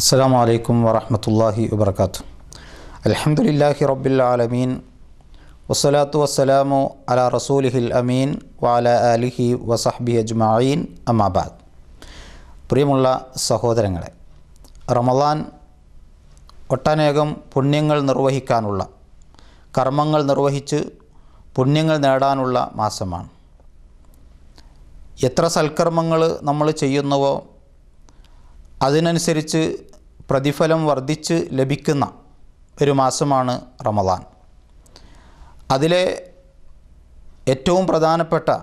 السلام عليكم ورحمة الله وبركاته الحمد لله رب العالمين والصلاة والسلام على رسوله الأمين وعلى آله وصحبه أجمعين أما بعد പ്രിയമുള്ള സഹോദരങ്ങളെ റമദാൻ ഒട്ടനേകം പുണ്യങ്ങൾ നിർവഹിക്കാനുള്ള കർമ്മങ്ങൾ നിർവഹിച്ച് പുണ്യങ്ങൾ നേടാനുള്ള മാസമാണ് എത്ര സൽക്കർമ്മങ്ങൾ നമ്മൾ ചെയ്യുന്നുവോ അതിനനുസരിച്ച് പ്രതിഫലം വർദ്ധിച്ച് ലഭിക്കുന്ന ഒരു മാസമാണ് റമദാൻ. അതിലെ ഏറ്റവും പ്രധാനപ്പെട്ട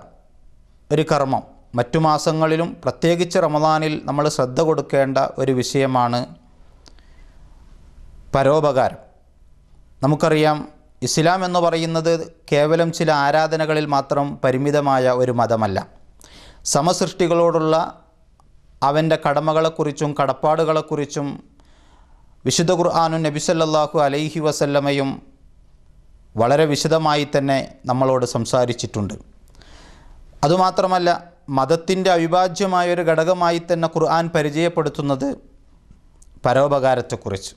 ഒരു കർമ്മം മറ്റു മാസങ്ങളിലും പ്രത്യേകിച്ച് റമദാനിൽ നമ്മൾ ശ്രദ്ധ കൊടുക്കേണ്ട ഒരു വിഷയമാണ് പരോപകാരം. നമുക്കറിയാം ഇസ്ലാം എന്ന് പറയുന്നത് കേവലം ചില ആരാധനകളിൽ മാത്രം പരിമിതമായ ഒരു മതമല്ല. സമസൃഷ്ടികളോടുള്ള അവന്റെ കടമകളെക്കുറിച്ചും കടപ്പാടുകളെക്കുറിച്ചും വിശുദ്ധ ഖുർആാനും നബി സല്ലല്ലാഹു അലൈഹി വസല്ലമയും വളരെ വിശദമായി തന്നെ നമ്മളോട് സംസാരിച്ചിട്ടുണ്ട്. അതുമാത്രമല്ല മതത്തിന്റെ അവിഭാജ്യമായൊരു ഘടകമായി തന്നെ ഖുർആൻ പരിചയപ്പെടുത്തുന്നത് പരോപകാരത്തെക്കുറിച്ച്.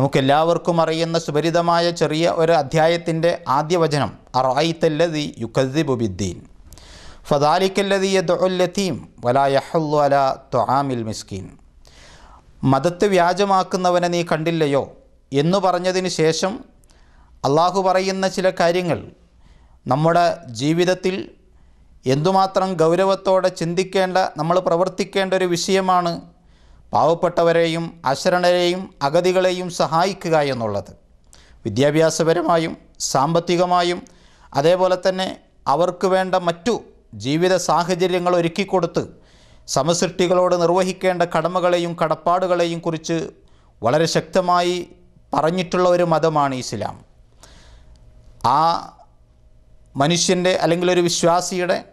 നമുക്കെല്ലാവർക്കും അറിയുന്ന സുപരിതമായ ചെറിയ ഒരു അധ്യായത്തിന്റെ ആദ്യ വചനം അറായിത്തല്ലതി യുക്കദ്ദിബു ബിദ്ദീൻ. ഫദാലിക്കല്ലതി വലാ വലായഹുല്ലു അല തൊഹാമിൽ മിസ്കീൻ. മതത്തെ വ്യാജമാക്കുന്നവനെ നീ കണ്ടില്ലയോ എന്നു പറഞ്ഞതിന് ശേഷം അള്ളാഹു പറയുന്ന ചില കാര്യങ്ങൾ നമ്മുടെ ജീവിതത്തിൽ എന്തുമാത്രം ഗൗരവത്തോടെ ചിന്തിക്കേണ്ട നമ്മൾ പ്രവർത്തിക്കേണ്ട ഒരു വിഷയമാണ് പാവപ്പെട്ടവരെയും അശരണരെയും അഗതികളെയും സഹായിക്കുക എന്നുള്ളത്. വിദ്യാഭ്യാസപരമായും സാമ്പത്തികമായും അതേപോലെ തന്നെ അവർക്ക് വേണ്ട മറ്റു ജീവിത സാഹചര്യങ്ങൾ ഒരുക്കിക്കൊടുത്ത് സമസൃഷ്ടികളോട് നിർവഹിക്കേണ്ട കടമകളെയും കടപ്പാടുകളെയും കുറിച്ച് വളരെ ശക്തമായി പറഞ്ഞിട്ടുള്ള ഒരു മതമാണ് ഇസ്ലാം. ആ മനുഷ്യന്റെ അല്ലെങ്കിൽ ഒരു വിശ്വാസിയുടെ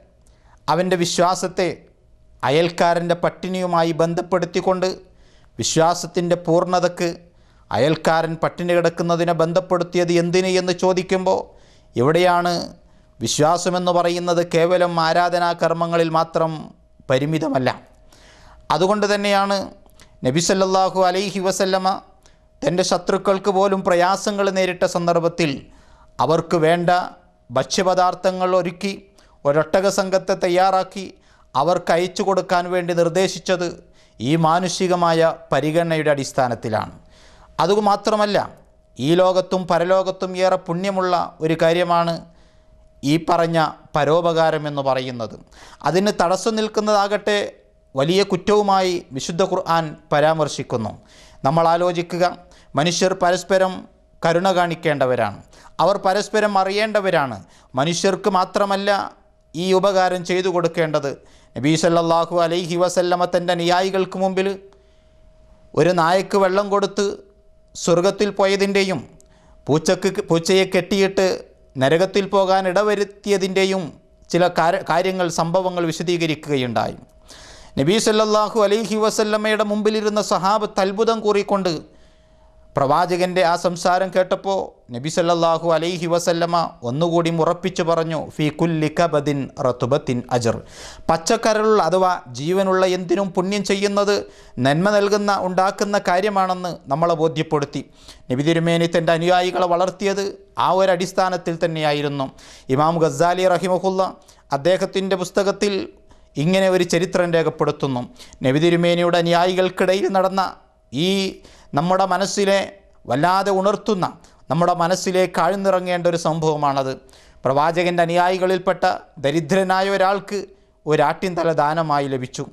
അവന്റെ വിശ്വാസത്തെ അയൽക്കാരന്റെ പട്ടിണിയുമായി ബന്ധപ്പെടുത്തിക്കൊണ്ട് വിശ്വാസത്തിന്റെ പൂർണതക്ക് അയൽക്കാരൻ പട്ടിണി കിടക്കുന്നതിനെ ബന്ധപ്പെടുത്തിയത് എന്തിന് എന്ന് ചോദിക്കുമ്പോൾ ഇവിടെയാണ് വിശ്വാസമെന്ന് പറയുന്നത്? കേവലം ആരാധനാ കർമ്മങ്ങളിൽ മാത്രം പരിമിതമല്ല. അതുകൊണ്ട് തന്നെയാണ് നബി സല്ലാഹു അലൈഹി വസല്ലമ തന്റെ ശത്രുക്കൾക്ക് പോലും പ്രയാസങ്ങൾ നേരിട്ട സന്ദർഭത്തിൽ അവർക്ക് വേണ്ട ഭക്ഷ്യപദാർത്ഥങ്ങൾ ഒരുക്കി ഒരൊട്ടക സംഘത്തെ തയ്യാറാക്കി അവർക്ക് അയച്ചു കൊടുക്കാൻ വേണ്ടി നിർദ്ദേശിച്ചത് ഈ മാനുഷികമായ പരിഗണനയുടെ അടിസ്ഥാനത്തിലാണ്. അതുമാത്രമല്ല ഈ ലോകത്തും പരലോകത്തും ഏറെ പുണ്യമുള്ള ഒരു കാര്യമാണ് ഈ പറഞ്ഞ പരോപകാരം എന്ന് പറയുന്നത്. അതിന് തടസ്സം നിൽക്കുന്നതാകട്ടെ വലിയ കുറ്റവുമായി വിശുദ്ധ ഖുർആൻ പരാമർശിക്കുന്നു. നമ്മൾ ആലോചിക്കുക മനുഷ്യർ പരസ്പരം കരുണ കാണിക്കേണ്ടവരാണ്. അവർ പരസ്പരം അറിയേണ്ടവരാണ്. മനുഷ്യർക്ക് മാത്രമല്ല ഈ ഉപകാരം ചെയ്തു കൊടുക്കേണ്ടത്. നബീ സല്ലാഹു അലൈഹി വസല്ലമ തന്റെ അനുയായികൾക്ക് മുമ്പിൽ ഒരു നായക്ക് വെള്ളം കൊടുത്ത് സ്വർഗത്തിൽ പോയതിന്റെയും പൂച്ചക്ക് പൂച്ചയെ കെട്ടിയിട്ട് നരകത്തിൽ പോകാൻ ഇടവരുത്തിയതിന്റെയും ചില കാര്യങ്ങൾ സംഭവങ്ങൾ വിശദീകരിക്കുകയുണ്ടായി. നബീ സല്ലല്ലാഹു അലൈഹി വസല്ലമ്മയുടെ മുമ്പിലിരുന്ന സഹാബത്ത് അത്ഭുതം കൂറിക്കൊണ്ട് പ്രവാചകന്റെ ആ സംസാരം കേട്ടപ്പോൾ നബി സല്ലാഹു അലൈഹി വസല്ലമ ഒന്നുകൂടി ഉറപ്പിച്ചു പറഞ്ഞു ഫി കുല്ലി കബദിൻ റത്തുബത്തിൻ അജർ. പച്ചക്കരലുള്ള അഥവാ ജീവനുള്ള എന്തിനും പുണ്യം ചെയ്യുന്നത് നന്മ നൽകുന്ന ഉണ്ടാക്കുന്ന കാര്യമാണെന്ന് നമ്മളെ ബോധ്യപ്പെടുത്തി. നബി തിരുമേനി തന്റെ അനുയായികളെ വളർത്തിയത് ആ ഒരു അടിസ്ഥാനത്തിൽ തന്നെയായിരുന്നു. ഇമാം ഗസാലി റഹിമഹുല്ല അദ്ദേഹത്തിന്റെ പുസ്തകത്തിൽ ഇങ്ങനെ ഒരു ചരിത്രം രേഖപ്പെടുത്തുന്നു. നബി തിരുമേനിയുടെ അനുയായികൾക്കിടയിൽ നടന്ന ഈ നമ്മുടെ മനസ്സിനെ വല്ലാതെ ഉണർത്തുന്ന നമ്മുടെ മനസ്സിലേക്ക് ആഴ്ന്നിറങ്ങേണ്ട ഒരു സംഭവമാണത്. പ്രവാചകന്റെ അനുയായികളിൽപ്പെട്ട ദരിദ്രനായ ഒരാൾക്ക് ഒരാട്ടിൻതല ദാനമായി ലഭിച്ചു.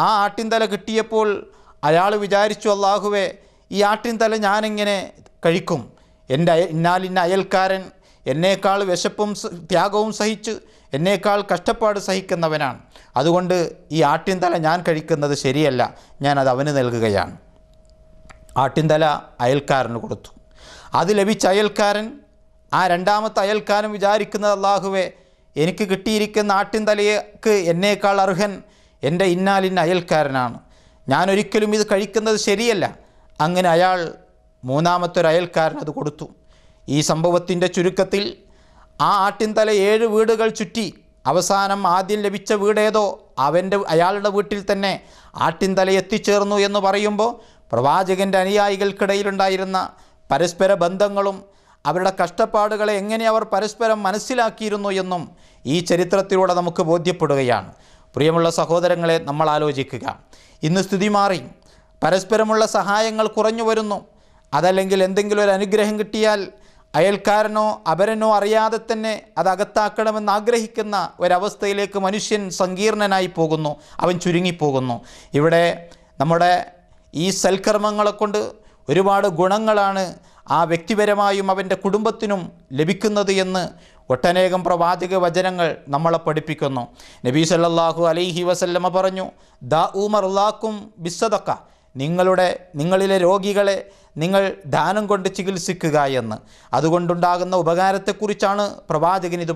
ആ ആട്ടിൻതല കിട്ടിയപ്പോൾ അയാൾ വിചാരിച്ചു അള്ളാഹുവേ ഈ ആട്ടിൻതല ഞാനെങ്ങനെ കഴിക്കും? എന്റെ ഇന്നാലിന്ന അയൽക്കാരൻ എന്നേക്കാൾ വിശപ്പും ത്യാഗവും സഹിച്ച് എന്നേക്കാൾ കഷ്ടപ്പാട് സഹിക്കുന്നവനാണ്. അതുകൊണ്ട് ഈ ആട്ടിൻതല ഞാൻ കഴിക്കുന്നത് ശരിയല്ല. ഞാനത് അവന് നൽകുകയാണ്. ആട്ടിൻതല അയൽക്കാരന് കൊടുത്തു. അത് ലഭിച്ച അയൽക്കാരൻ ആ രണ്ടാമത്തെ അയൽക്കാരൻ വിചാരിക്കുന്നത് അള്ളാഹുവെ എനിക്ക് കിട്ടിയിരിക്കുന്ന ആട്ടിൻതലയ്ക്ക് എന്നേക്കാൾ അർഹൻ എന്റെ ഇന്നാലിന്റെ അയൽക്കാരനാണ്. ഞാൻ ഒരിക്കലും ഇത് കഴിക്കുന്നത് ശരിയല്ല. അങ്ങനെ അയാൾ മൂന്നാമത്തൊരു അയൽക്കാരൻ അത് കൊടുത്തു. ഈ സംഭവത്തിന്റെ ചുരുക്കത്തിൽ ആ ആട്ടിൻതല ഏഴ് വീടുകൾ ചുറ്റി അവസാനം ആദ്യം ലഭിച്ച വീടേതോ അവന്റെ അയാളുടെ വീട്ടിൽ തന്നെ ആട്ടിൻതല എത്തിച്ചേർന്നു എന്ന് പറയുമ്പോൾ പ്രവാചകന്റെ അനുയായികൾക്കിടയിലുണ്ടായിരുന്ന പരസ്പര ബന്ധങ്ങളും അവരുടെ കഷ്ടപ്പാടുകളെ എങ്ങനെ അവർ പരസ്പരം മനസ്സിലാക്കിയിരുന്നു എന്നും ഈ ചരിത്രത്തിലൂടെ നമുക്ക് ബോധ്യപ്പെടുകയാണ്. പ്രിയമുള്ള സഹോദരങ്ങളെ നമ്മൾ ആലോചിക്കുക. ഇന്ന് സ്ഥിതി മാറി. പരസ്പരമുള്ള സഹായങ്ങൾ കുറഞ്ഞു വരുന്നു. അതല്ലെങ്കിൽ എന്തെങ്കിലും ഒരു അനുഗ്രഹം കിട്ടിയാൽ അയൽക്കാരനോ അപരനോ അറിയാതെ തന്നെ അത് അകത്താക്കണമെന്ന് ആഗ്രഹിക്കുന്ന ഒരവസ്ഥയിലേക്ക് മനുഷ്യൻ സങ്കീർണനായി പോകുന്നു. അവൻ ചുരുങ്ങിപ്പോകുന്നു. ഇവിടെ നമ്മുടെ ഈ സൽക്കർമ്മങ്ങളെ കൊണ്ട് ഒരുപാട് ഗുണങ്ങളാണ് ആ വ്യക്തിപരമായും അവന്റെ കുടുംബത്തിനും ലഭിക്കുന്നത് എന്ന് ഒട്ടനേകം പ്രവാചക വചനങ്ങൾ നമ്മളെ പഠിപ്പിക്കുന്നു. നബീ സല്ലല്ലാഹു അലൈഹി വസല്ലമ പറഞ്ഞു ദാ ഉമർലാക്കും ബിസ്സതക്ക നിങ്ങളുടെ നിങ്ങളിലെ രോഗികളെ നിങ്ങൾ ദാനം കൊണ്ട് ചികിത്സിക്കുക എന്ന്. അതുകൊണ്ടുണ്ടാകുന്ന ഉപകാരത്തെക്കുറിച്ചാണ് പ്രവാചകൻ ഇത്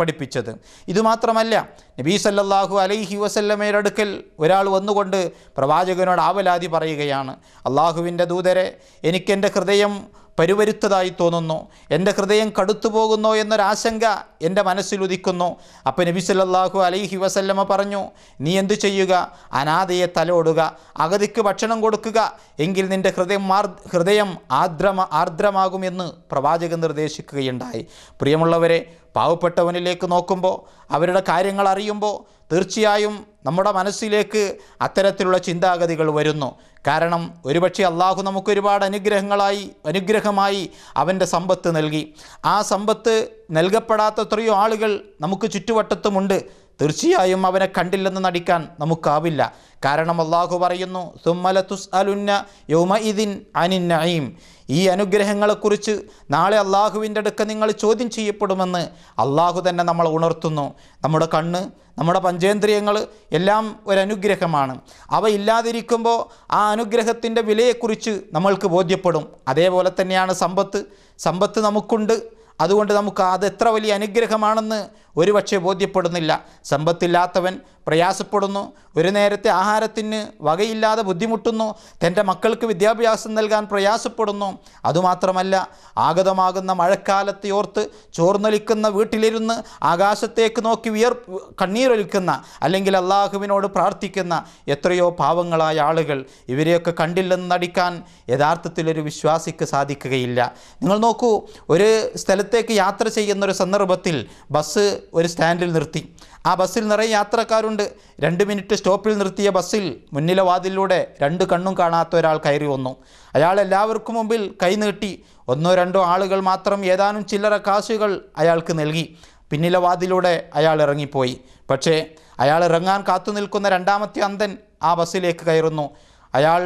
പഠിപ്പിച്ചത്. ഇതുമാത്രമല്ല നബീ സല്ലാഹു അലൈഹി വസല്ലമയുടെ അടുക്കൽ ഒരാൾ വന്നുകൊണ്ട് പ്രവാചകനോട് ആവലാതി പറയുകയാണ്. അള്ളാഹുവിന്റെ ദൂതരെ എനിക്കെന്റെ ഹൃദയം പരുവരുത്തതായി തോന്നുന്നു. എന്റെ ഹൃദയം കടുത്തുപോകുന്നോ എന്നൊരാശങ്ക എന്റെ മനസ്സിൽ ഉദിക്കുന്നു. അപ്പോൾ നബി സല്ലല്ലാഹു അലൈഹി വസല്ലമ പറഞ്ഞു നീ എന്തു ചെയ്യുക? അനാഥയെ തലോടുക അഗതിക്ക് ഭക്ഷണം കൊടുക്കുക എങ്കിൽ നിന്റെ ഹൃദയം ഹൃദയം ആർദ്രമ ആർദ്രമാകുമെന്ന് പ്രവാചകൻ നിർദ്ദേശിക്കുകയുണ്ടായി. പ്രിയമുള്ളവരെ പാവപ്പെട്ടവനിലേക്ക് നോക്കുമ്പോൾ അവരുടെ കാര്യങ്ങൾ അറിയുമ്പോൾ തീർച്ചയായും നമ്മുടെ മനസ്സിലേക്ക് അത്തരത്തിലുള്ള ചിന്താഗതികൾ വരുന്നു. കാരണം ഒരുപക്ഷെ അള്ളാഹു നമുക്ക് ഒരുപാട് അനുഗ്രഹങ്ങളായി അനുഗ്രഹമായി അവന്റെ സമ്പത്ത് നൽകി. ആ സമ്പത്ത് നൽകപ്പെടാത്ത എത്രയോ ആളുകൾ നമുക്ക് ചുറ്റുവട്ടത്തുമുണ്ട്. തീർച്ചയായും അവനെ കണ്ടില്ലെന്ന് നടിക്കാൻ നമുക്കാവില്ല. കാരണം അള്ളാഹു പറയുന്നു സുമലതുസ് അലുന്ന യൗമ ഇതിൻ അനിൻ നയീം ഈ അനുഗ്രഹങ്ങളെക്കുറിച്ച് നാളെ അള്ളാഹുവിന്റെ അടുക്ക നിങ്ങൾ ചോദ്യം ചെയ്യപ്പെടുമെന്ന് അള്ളാഹു തന്നെ നമ്മൾ ഉണർത്തുന്നു. നമ്മുടെ കണ്ണ് നമ്മുടെ പഞ്ചേന്ദ്രിയങ്ങൾ എല്ലാം ഒരനുഗ്രഹമാണ്. അവ ഇല്ലാതിരിക്കുമ്പോൾ ആ അനുഗ്രഹത്തിന്റെ വിലയെക്കുറിച്ച് നമ്മൾക്ക് ബോധ്യപ്പെടും. അതേപോലെ തന്നെയാണ് സമ്പത്ത്. സമ്പത്ത് നമുക്കുണ്ട്. അതുകൊണ്ട് നമുക്ക് അത് എത്ര വലിയ അനുഗ്രഹമാണെന്ന് ഒരുപക്ഷെ ബോധ്യപ്പെടുന്നില്ല. സമ്പത്തില്ലാത്തവൻ പ്രയാസപ്പെടുന്നു ഒരു നേരത്തെ ആഹാരത്തിന് വകയില്ലാതെ ബുദ്ധിമുട്ടുന്നു തന്റെ മക്കൾക്ക് വിദ്യാഭ്യാസം നൽകാൻ പ്രയാസപ്പെടുന്നു. അതുമാത്രമല്ല ആഗതമാകുന്ന മഴക്കാലത്തെ ഓർത്ത് ചോർന്നൊലിക്കുന്ന വീട്ടിലിരുന്ന് ആകാശത്തേക്ക് നോക്കി വിയർ കണ്ണീരൊലിക്കുന്ന അല്ലെങ്കിൽ അള്ളാഹുവിനോട് പ്രാർത്ഥിക്കുന്ന എത്രയോ പാവങ്ങളായ ആളുകൾ ഇവരെയൊക്കെ കണ്ടില്ലെന്ന് നടിക്കാൻ യഥാർത്ഥത്തിലൊരു വിശ്വാസിക്ക് സാധിക്കുകയില്ല. നിങ്ങൾ നോക്കൂ ഒരു സ്ഥലത്തേക്ക് യാത്ര ചെയ്യുന്ന ഒരു സന്ദർഭത്തിൽ ബസ് ഒരു സ്റ്റാൻഡിൽ നിർത്തി. ആ ബസ്സിൽ നിറയെ യാത്രക്കാരുണ്ട്. രണ്ട് മിനിറ്റ് സ്റ്റോപ്പിൽ നിർത്തിയ ബസ്സിൽ മുന്നിലെ വാതിലൂടെ രണ്ട് കണ്ണും കാണാത്ത ഒരാൾ കയറി വന്നു. അയാൾ എല്ലാവർക്കും മുമ്പിൽ കൈനീട്ടി ഒന്നോ രണ്ടോ ആളുകൾ മാത്രം ഏതാനും ചില്ലറ കാശുകൾ അയാൾക്ക് നൽകി. പിന്നിലെ വാതിലൂടെ അയാൾ ഇറങ്ങിപ്പോയി. പക്ഷേ അയാൾ ഇറങ്ങാൻ കാത്തു നിൽക്കുന്ന രണ്ടാമത്തെ അന്തൻ ആ ബസ്സിലേക്ക് കയറുന്നു. അയാൾ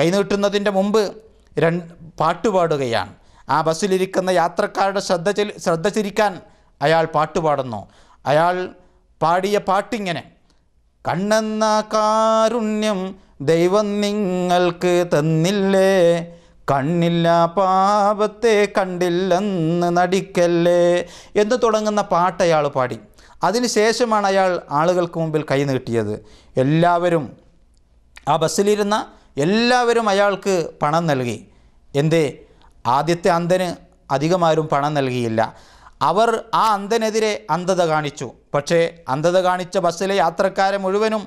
കൈനീട്ടുന്നതിന്റെ മുമ്പ് രണ്ട് പാട്ടുപാടുകയാണ് ആ ബസ്സിലിരിക്കുന്ന യാത്രക്കാരുടെ ശ്രദ്ധ ശ്രദ്ധ ചിരിക്കാൻ അയാൾ പാട്ടുപാടുന്നു അയാൾ പാടിയ പാട്ടിങ്ങനെ. കണ്ണെന്ന കാരുണ്യം ദൈവം നിങ്ങൾക്ക് തന്നില്ലേ? കണ്ണില്ല പാപത്തെ കണ്ടില്ലെന്ന് നടിക്കല്ലേ? എന്ന് തുടങ്ങുന്ന പാട്ട് അയാൾ പാടി. അതിനുശേഷമാണ് അയാൾ ആളുകൾക്ക് മുമ്പിൽ കൈ നീട്ടിയത്. എല്ലാവരും ആ ബസ്സിലിരുന്ന എല്ലാവരും അയാൾക്ക് പണം നൽകി. എന്തേ? ആദ്യത്തെ അന്ധന് അധികമാരും പണം നൽകിയില്ല. അവർ ആ അന്ധനെതിരെ അന്ധത കാണിച്ചു. പക്ഷേ അന്ധത കാണിച്ച ബസ്സിലെ യാത്രക്കാരെ മുഴുവനും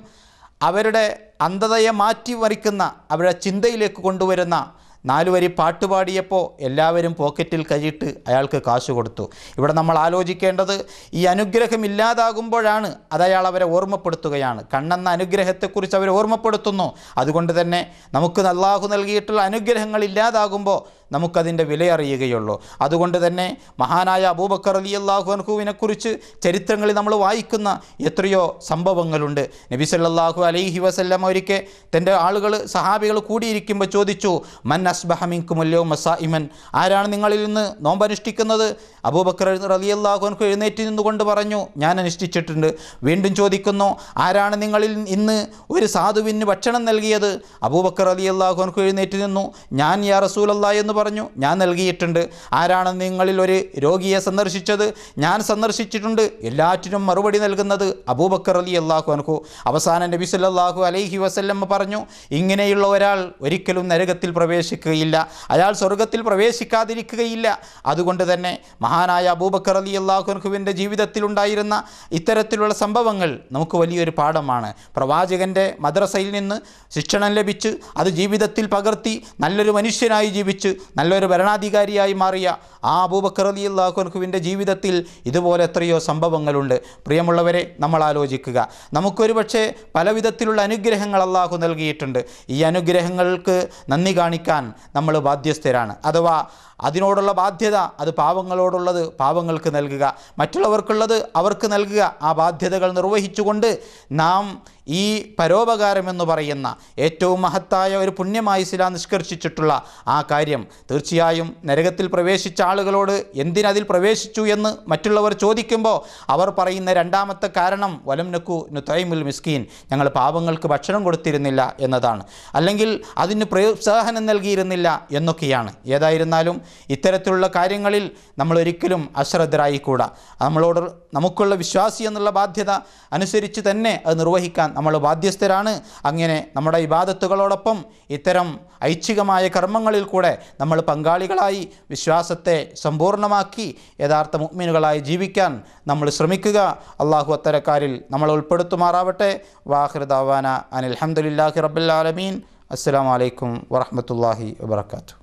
അവരുടെ അന്ധതയെ മാറ്റിമറിക്കുന്ന അവരുടെ ചിന്തയിലേക്ക് കൊണ്ടുവരുന്ന നാലുവരി പാട്ടുപാടിയപ്പോൾ എല്ലാവരും പോക്കറ്റിൽ കൈയിട്ട് അയാൾക്ക് കാശ് കൊടുത്തു. ഇവിടെ നമ്മൾ ആലോചിക്കേണ്ടത് ഈ അനുഗ്രഹം ഇല്ലാതാകുമ്പോഴാണ് അത് അയാൾ അവരെ ഓർമ്മപ്പെടുത്തുകയാണ്. കണ്ണെന്ന അനുഗ്രഹത്തെക്കുറിച്ച് അവരെ ഓർമ്മപ്പെടുത്തുന്നു. അതുകൊണ്ട് തന്നെ നമുക്ക് അള്ളാഹു നൽകിയിട്ടുള്ള അനുഗ്രഹങ്ങൾ ഇല്ലാതാകുമ്പോൾ നമുക്കതിന്റെ വിലയറിയുകയുള്ളൂ. അതുകൊണ്ട് തന്നെ മഹാനായ അബൂബക്കർ അലി അള്ളാഹു അൻഹുവിനെക്കുറിച്ച് ചരിത്രങ്ങളിൽ നമ്മൾ വായിക്കുന്ന എത്രയോ സംഭവങ്ങളുണ്ട്. നബി സല്ലല്ലാഹു അലൈഹി വസല്ലം ഒരിക്കൽ തന്റെ ആളുകൾ സഹാബികൾ കൂടിയിരിക്കുമ്പോൾ ചോദിച്ചു മൻ അസ്ബഹമിൻകുമല്ലോ മസാഇമൻ ആരാണ് നിങ്ങളിൽ നിന്ന് നോമ്പനുഷ്ഠിക്കുന്നത്? അബൂബക്കർ അലി അള്ളാഹു അൻഹു എഴുന്നേറ്റ് നിന്നുകൊണ്ട് പറഞ്ഞു ഞാൻ അനുഷ്ഠിച്ചിട്ടുണ്ട്. വീണ്ടും ചോദിക്കുന്നു ആരാണ് നിങ്ങളിൽ ഇന്ന് ഒരു സാധുവിന് ഭക്ഷണം നൽകിയത്? അബൂബക്കർ അലി അള്ളാഹു അൻഹു എഴുന്നേറ്റ് നിന്നു ഞാൻ യാ റസൂലല്ലാ എന്ന് പറഞ്ഞു ഞാൻ നൽകിയിട്ടുണ്ട്. ആരാണ് നിങ്ങളിൽ ഒരു രോഗിയെ സന്ദർശിച്ചത്? ഞാൻ സന്ദർശിച്ചിട്ടുണ്ട്. എല്ലാറ്റിനും മറുപടി നൽകുന്നത് അബൂബക്കർ അലി അള്ളാഹു അൻഹു. അവസാനം നബി സല്ലല്ലാഹു അലൈഹി വസല്ലം പറഞ്ഞു ഇങ്ങനെയുള്ള ഒരാൾ ഒരിക്കലും നരകത്തിൽ പ്രവേശിക്കുകയില്ല. അയാൾ സ്വർഗത്തിൽ പ്രവേശിക്കാതിരിക്കുകയില്ല. അതുകൊണ്ട് തന്നെ മഹാനായ അബൂബക്കർ അലി അള്ളാഹുൻഹുവിന്റെ ജീവിതത്തിലുണ്ടായിരുന്ന ഇത്തരത്തിലുള്ള സംഭവങ്ങൾ നമുക്ക് വലിയൊരു പാഠമാണ്. പ്രവാചകന്റെ മദ്രസയിൽ നിന്ന് ശിക്ഷണം ലഭിച്ച് അത് ജീവിതത്തിൽ പകർത്തി നല്ലൊരു മനുഷ്യനായി ജീവിച്ച് നല്ലൊരു ഭരണാധികാരിയായി മാറിയ ആ അബൂബക്കർ അലി അള്ളാഹുൻഹുവിന്റെ ജീവിതത്തിൽ ഇതുപോലെ എത്രയോ സംഭവങ്ങളുണ്ട്. പ്രിയമുള്ളവരെ നമ്മൾ ആലോചിക്കുക. നമുക്കൊരു പക്ഷേ പല വിധത്തിലുള്ള അനുഗ്രഹങ്ങൾ അള്ളാഹു നൽകിയിട്ടുണ്ട്. ഈ അനുഗ്രഹങ്ങൾക്ക് നന്ദി കാണിക്കാൻ നമ്മൾ ബാധ്യസ്ഥരാണ്. അഥവാ അതിനോടുള്ള ബാധ്യത അത് പാവങ്ങളോടുള്ളത് പാവങ്ങൾക്ക് നൽകുക. മറ്റുള്ളവർക്കുള്ളത് അവർക്ക് നൽകുക. ആ ബാധ്യതകൾ നിർവഹിച്ചുകൊണ്ട് നാം ഈ പരോപകാരം എന്ന് പറയുന്ന ഏറ്റവും മഹത്തായ ഒരു പുണ്യമായി ഇസ്ലാം നിഷ്കർഷിച്ചിട്ടുള്ള ആ കാര്യം തീർച്ചയായും നരകത്തിൽ പ്രവേശിച്ച ആളുകളോട് എന്തിനതിൽ പ്രവേശിച്ചു എന്ന് മറ്റുള്ളവർ ചോദിക്കുമ്പോൾ അവർ പറയുന്ന രണ്ടാമത്തെ കാരണം വലം നക്കു നുത്തൈമുൽ മിസ്കീൻ ഞങ്ങൾ പാപങ്ങൾക്ക് ഭക്ഷണം കൊടുത്തിരുന്നില്ല എന്നതാണ്. അല്ലെങ്കിൽ അതിന് പ്രോത്സാഹനം നൽകിയിരുന്നില്ല എന്നൊക്കെയാണ്. ഏതായിരുന്നാലും ഇത്തരത്തിലുള്ള കാര്യങ്ങളിൽ നമ്മൾ ഒരിക്കലും അശ്രദ്ധരായിക്കൂടാ. നമ്മളോട് നമുക്കുള്ള വിശ്വാസി എന്നുള്ള ബാധ്യത അനുസരിച്ച് തന്നെ അത് നിർവഹിക്കാൻ നമ്മൾ ബാധ്യസ്ഥരാണ്. അങ്ങനെ നമ്മുടെ ഇബാദത്തുകളോടൊപ്പം ഇത്തരം ഐച്ഛികമായ കർമ്മങ്ങളിൽ കൂടെ നമ്മൾ പങ്കാളികളായി വിശ്വാസത്തെ സമ്പൂർണമാക്കി യഥാർത്ഥ മുഗ്മിനുകളായി ജീവിക്കാൻ നമ്മൾ ശ്രമിക്കുക. അള്ളാഹു അത്തരക്കാരിൽ നമ്മൾ ഉൾപ്പെടുത്തുമാറാവട്ടെ. വാഹൃദാവാന അനിൽഹമുല്ലാഹി റബ്ബുലാലമീൻ അസ്സാം വലൈക്കും വറഹമത്തല്ലാഹി വാത്തു